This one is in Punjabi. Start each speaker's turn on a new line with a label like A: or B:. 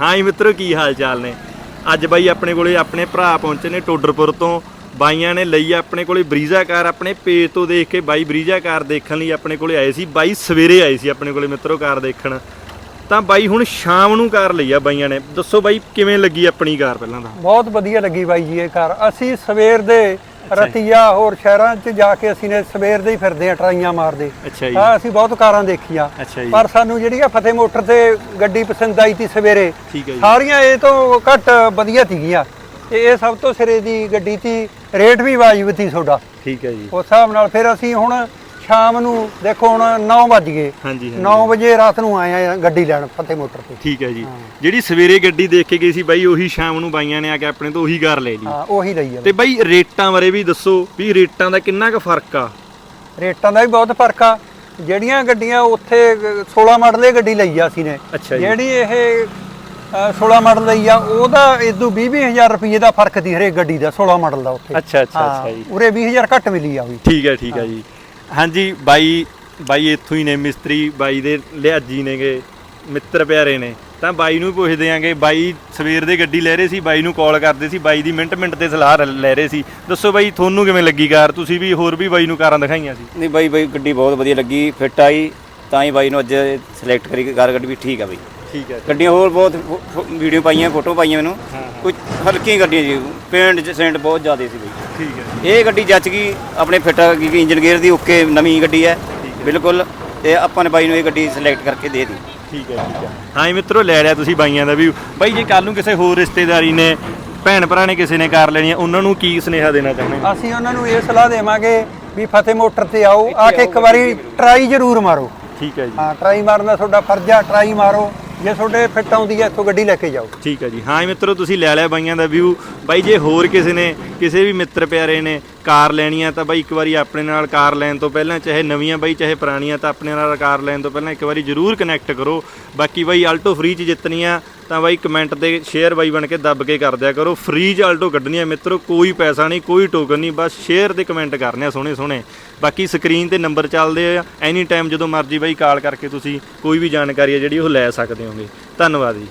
A: ਹਾਂ ਜੀ ਮਿੱਤਰੋ, ਕੀ ਹਾਲ ਚਾਲ ਨੇ? ਅੱਜ ਬਾਈ ਆਪਣੇ ਕੋਲੇ ਆਪਣੇ ਭਰਾ ਪਹੁੰਚੇ ਨੇ ਟੋਡਰਪੁਰ ਤੋਂ। ਬਾਈਆਂ ਨੇ ਲਈ ਆਪਣੇ ਕੋਲੇ ਬਰੀਜ਼ਾ ਕਾਰ, ਆਪਣੇ ਪੇਜ ਤੋਂ ਦੇਖ ਕੇ ਬਾਈ ਬਰੀਜ਼ਾ ਕਾਰ ਦੇਖਣ ਲਈ ਆਪਣੇ ਕੋਲੇ ਆਏ ਸੀ। ਬਾਈ ਸਵੇਰੇ ਆਏ ਸੀ ਆਪਣੇ ਕੋਲੇ ਮਿੱਤਰੋ ਕਾਰ ਦੇਖਣ। ਤਾਂ ਬਾਈ ਹੁਣ ਸ਼ਾਮ ਨੂੰ ਕਾਰ ਲਈ ਆ ਬਾਈਆਂ ਨੇ। ਦੱਸੋ ਬਾਈ, ਕਿਵੇਂ ਲੱਗੀ ਆਪਣੀ ਕਾਰ ਪਹਿਲਾਂ ਤਾਂ
B: ਬਹੁਤ ਵਧੀਆ ਲੱਗੀ ਬਾਈ ਜੀ ਇਹ ਕਾਰ। ਅਸੀਂ ਸਵੇਰ ਦੇ ਰਤੀਆ ਹੋਰ ਸ਼ਹਿਰਾਂ 'ਚ ਜਾ ਕੇ ਅਸੀਂ ਨੇ ਸਵੇਰ ਦੇ ਹੀ ਫਿਰਦੇ ਆ ਟਰਾਈਆਂ ਮਾਰਦੇ।
A: ਅੱਛਾ ਜੀ।
B: ਆ ਅਸੀਂ ਬਹੁਤ ਕਾਰਾਂ ਦੇਖੀਆਂ।
A: ਅੱਛਾ ਜੀ।
B: ਪਰ ਸਾਨੂੰ ਜਿਹੜੀ ਆ ਫਤਿਹ ਮੋਟਰ ਤੇ ਗੱਡੀ ਪਸੰਦ ਆਈ ਤੀ ਸਵੇਰੇ
A: ਠੀਕ ਹੈ ਜੀ।
B: ਸਾਰੀਆਂ ਇਹ ਤੋਂ ਘੱਟ ਵਧੀਆ ਸੀਗੀਆਂ। ਤੇ ਇਹ ਸਭ ਤੋਂ ਸਿਰੇ ਦੀ ਗੱਡੀ ਤੀ ਰੇਟ ਵੀ ਵਾਜਬ ਸੀ ਤੁਹਾਡਾ।
A: ਠੀਕ ਹੈ ਜੀ।
B: ਉਸ ਹਿਸਾਬ ਨਾਲ ਫਿਰ ਅਸੀਂ ਹੁਣ ਸ਼ਾਮ ਨੂੰ ਦੇਖੋ ਹੁਣ 9 ਵੱਜ ਗਏ।
A: ਹਾਂਜੀ ਹਾਂਜੀ।
B: 9 ਵਜੇ ਰਾਤ ਨੂੰ ਆਏ ਆ ਗੱਡੀ ਲੈਣ ਫਤਿਹ ਮੋਟਰ ਤੇ।
A: ਠੀਕ ਹੈ ਜੀ। ਜਿਹੜੀ ਸਵੇਰੇ ਗੱਡੀ ਦੇਖ ਕੇ ਗਈ ਸੀ ਬਾਈ ਉਹੀ ਸ਼ਾਮ ਨੂੰ ਬਾਈਆਂ ਨੇ ਆ ਕੇ ਆਪਣੇ ਤੋਂ ਉਹੀ ਕਾਰ ਲੈ ਲਈ।
B: ਹਾਂ ਉਹੀ ਲਈ ਆ।
A: ਤੇ ਬਾਈ ਰੇਟਾਂ ਬਾਰੇ ਵੀ ਦੱਸੋ ਵੀ ਰੇਟਾਂ ਦਾ ਕਿੰਨਾ ਕੁ ਫ਼ਰਕ ਆ?
B: ਰੇਟਾਂ ਦਾ ਵੀ ਬਹੁਤ ਫ਼ਰਕ ਆ। ਜਿਹੜੀਆਂ ਗੱਡੀਆਂ ਉੱਥੇ ਗ- 16 ਮਾਡਲ ਇਹ ਗੱਡੀ ਲਈ ਆ ਅਸੀਂ ਨੇ। ਜਿਹੜੀ ਇਹ ਅ, 16 ਮਾਡਲ ਲਈ ਆ ਉਹਦਾ ਇਦੋਂ 20 20000 ਰੁਪਏ ਦਾ ਫ਼ਰਕ ਦੀ ਹਰੇਕ ਗੱਡੀ ਦਾ 16 ਮਾਡਲ ਦਾ ਉੱਥੇ।
A: ਅੱਛਾ ਅੱਛਾ ਅੱਛਾ ਜੀ।
B: ਉਰੇ 20000 ਘੱਟ ਮਿਲੀ ਆ ਵੀ।
A: ਠੀਕ ਹੈ ਠੀਕ ਹੈ। ਜੀ। ਹਾਂਜੀ, ਬਾਈ ਬਾਈ ਇੱਥੋਂ ਹੀ ਨੇ, ਮਿਸਤਰੀ ਬਾਈ ਦੇ ਲਿਆਜੀ ਨੇਗੇ, ਮਿੱਤਰ ਪਿਆਰੇ ਨੇ। ਤਾਂ ਬਾਈ ਨੂੰ ਪੁੱਛਦੇ ਆਂਗੇ ਬਾਈ ਸਵੇਰ ਦੇ ਗੱਡੀ ਲੈ ਰਹੇ ਸੀ, ਬਾਈ ਨੂੰ ਕਾਲ ਕਰਦੇ ਸੀ, ਬਾਈ ਦੀ ਮਿੰਟ ਮਿੰਟ ਤੇ ਸਲਾਹ ਲੈ ਰਹੇ ਸੀ। ਦੱਸੋ ਬਾਈ, ਤੁਹਾਨੂੰ ਕਿਵੇਂ ਲੱਗੀ ਕਾਰ? ਤੁਸੀਂ ਵੀ ਹੋਰ ਵੀ ਬਾਈ ਨੂੰ ਕਾਰਾਂ ਦਿਖਾਈਆਂ ਸੀ?
C: ਨਹੀਂ ਬਾਈ ਬਾਈ ਗੱਡੀ ਬਹੁਤ ਵਧੀਆ ਲੱਗੀ ਫਿੱਟ ਆਈ, ਤਾਂ ਹੀ ਬਾਈ ਨੂੰ ਅੱਜ ਸਿਲੈਕਟ ਕਰੀ, ਕਾਰ ਗੱਡੀ ਵੀ ਠੀਕ ਆ ਬਾਈ।
A: ਠੀਕ ਹੈ
C: ਗੱਡੀਆਂ ਹੋਰ ਬਹੁਤ ਵੀਡੀਓ ਪਾਈਆਂ ਫੋਟੋ ਪਾਈਆਂ ਮੈਨੂੰ। ਕੁਝ ਹਲਕੀਆਂ ਗੱਡੀਆਂ ਜੀ ਪੇਂਟ ਚ ਸੈਂਟ ਬਹੁਤ ਜ਼ਿਆਦਾ ਸੀ ਬਾਈ।
A: ਠੀਕ ਹੈ
C: ਇਹ ਗੱਡੀ ਜੱਚ ਗਈ ਆਪਣੇ ਫਿੱਟ ਗਈ ਇੰਜਨ ਗੇਅਰ ਦੀ ਓਕੇ ਨਵੀਂ ਗੱਡੀ ਹੈ ਬਿਲਕੁਲ। ਤੇ ਆਪਾਂ ਨੇ ਬਾਈ ਨੂੰ ਇਹ ਗੱਡੀ ਸਿਲੈਕਟ ਕਰਕੇ ਦੇ ਦਿੱਤੀ।
A: ਠੀਕ ਹੈ ਠੀਕ ਹੈ। ਹਾਂ ਜੀ ਮਿੱਤਰੋ ਲੈ ਲਿਆ ਤੁਸੀਂ ਬਾਈਆਂ ਦਾ ਵੀ। ਬਾਈ ਜੇ ਕੱਲ ਨੂੰ ਕਿਸੇ ਹੋਰ ਰਿਸ਼ਤੇਦਾਰੀ ਨੇ ਭੈਣ ਭਰਾ ਨੇ ਕਿਸੇ ਨੇ ਕਾਰ ਲੈਣੀ ਹੈ ਉਹਨਾਂ ਨੂੰ ਕੀ ਸੁਨੇਹਾ ਦੇਣਾ ਚਾਹੁੰਦੇ ਹੋ?
B: ਅਸੀਂ ਉਹਨਾਂ ਨੂੰ ਇਹ ਸਲਾਹ ਦੇਵਾਂਗੇ ਵੀ ਫਤਿਹ ਮੋਟਰ ਤੇ ਆਓ ਆ ਕੇ ਇੱਕ ਵਾਰੀ ਟਰਾਈ ਜ਼ਰੂਰ ਮਾਰੋ।
A: ਠੀਕ ਹੈ ਜੀ।
B: ਹਾਂ ਟਰਾਈ ਮਾਰਨਾ ਤੁਹਾਡਾ ਫਰਜ਼ ਆ ਟਰਾਈ ਮਾਰੋ। ਜੇ ਤੁਹਾਡੇ ਫਿੱਟ ਆਉਂਦੀ ਹੈ, ਇੱਥੋਂ ਗੱਡੀ ਲੈ ਕੇ ਜਾਓ।
A: ਠੀਕ ਹੈ ਜੀ। ਹਾਂ ਜੀ ਮਿੱਤਰੋ, ਤੁਸੀਂ ਲੈ ਲਿਆ ਬਾਈਆਂ ਦਾ ਵਿਊ ਬਾਈ, ਜੇ ਹੋਰ ਕਿਸੇ ਨੇ, ਕਿਸੇ ਵੀ ਮਿੱਤਰ ਪਿਆਰੇ ਨੇ ਕਾਰ ਲੈਣੀ ਆ ਤਾਂ ਬਾਈ ਇੱਕ ਵਾਰੀ ਆਪਣੇ ਨਾਲ ਕਾਰ ਲੈਣ ਤੋਂ ਪਹਿਲਾਂ, ਚਾਹੇ ਨਵੀਆਂ ਬਾਈ, ਚਾਹੇ ਪੁਰਾਣੀਆਂ, ਤਾਂ ਆਪਣੇ ਨਾਲ ਕਾਰ ਲੈਣ ਤੋਂ ਪਹਿਲਾਂ ਇੱਕ ਵਾਰੀ ਜ਼ਰੂਰ ਕਨੈਕਟ ਕਰੋ। ਬਾਕੀ ਬਾਈ ਆਲਟੋ ਫ੍ਰੀ ਚ ਜਿੱਤਣੀ ਆ ਤਾਂ ਬਾਈ ਕਮੈਂਟ ਤੇ ਸ਼ੇਅਰ ਬਾਈ ਬਣ ਕੇ ਦੱਬ ਕੇ ਕਰ ਦਿਆ ਕਰੋ। ਫ੍ਰੀ ਚ ਆਲਟੋ ਕੱਢਣੀ ਆ ਮਿੱਤਰੋ, ਕੋਈ ਪੈਸਾ ਨਹੀਂ, ਕੋਈ ਟੋਕਨ ਨਹੀਂ, ਬਸ ਸ਼ੇਅਰ ਤੇ ਕਮੈਂਟ ਕਰਨੇ ਆ ਸੋਹਣੇ ਸੋਹਣੇ। ਬਾਕੀ ਸਕਰੀਨ ਤੇ ਨੰਬਰ ਚੱਲਦੇ ਆ ਐਨੀ ਟਾਈਮ ਜਦੋਂ ਮਰਜ਼ੀ ਬਾਈ ਕਾਲ ਕਰਕੇ ਤੁਸੀਂ ਕੋਈ ਵੀ ਜਾਣਕਾਰੀ ਆ ਜਿਹੜੀ ਉਹ ਲੈ ਸਕਦੇ ਹੋਗੇ। ਧੰਨਵਾਦ ਜੀ।